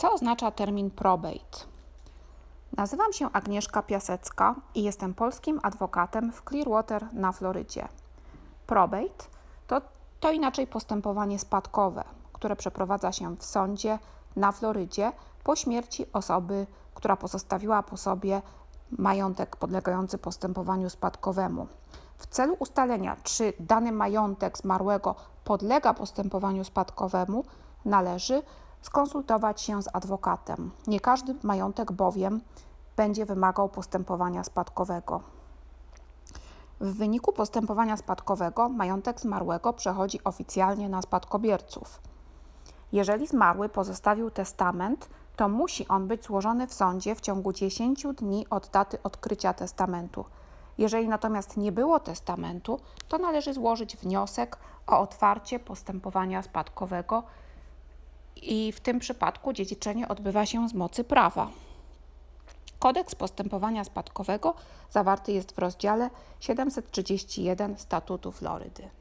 Co oznacza termin probate? Nazywam się Agnieszka Piasecka i jestem polskim adwokatem w Clearwater na Florydzie. Probate to, to inaczej postępowanie spadkowe, które przeprowadza się w sądzie na Florydzie po śmierci osoby, która pozostawiła po sobie majątek podlegający postępowaniu spadkowemu. W celu ustalenia, czy dany majątek zmarłego podlega postępowaniu spadkowemu, należy skonsultować się z adwokatem. Nie każdy majątek bowiem będzie wymagał postępowania spadkowego. W wyniku postępowania spadkowego majątek zmarłego przechodzi oficjalnie na spadkobierców. Jeżeli zmarły pozostawił testament, to musi on być złożony w sądzie w ciągu 10 dni od daty odkrycia testamentu. Jeżeli natomiast nie było testamentu, to należy złożyć wniosek o otwarcie postępowania spadkowego i w tym przypadku dziedziczenie odbywa się z mocy prawa. Kodeks postępowania spadkowego zawarty jest w rozdziale 731 Statutu Florydy.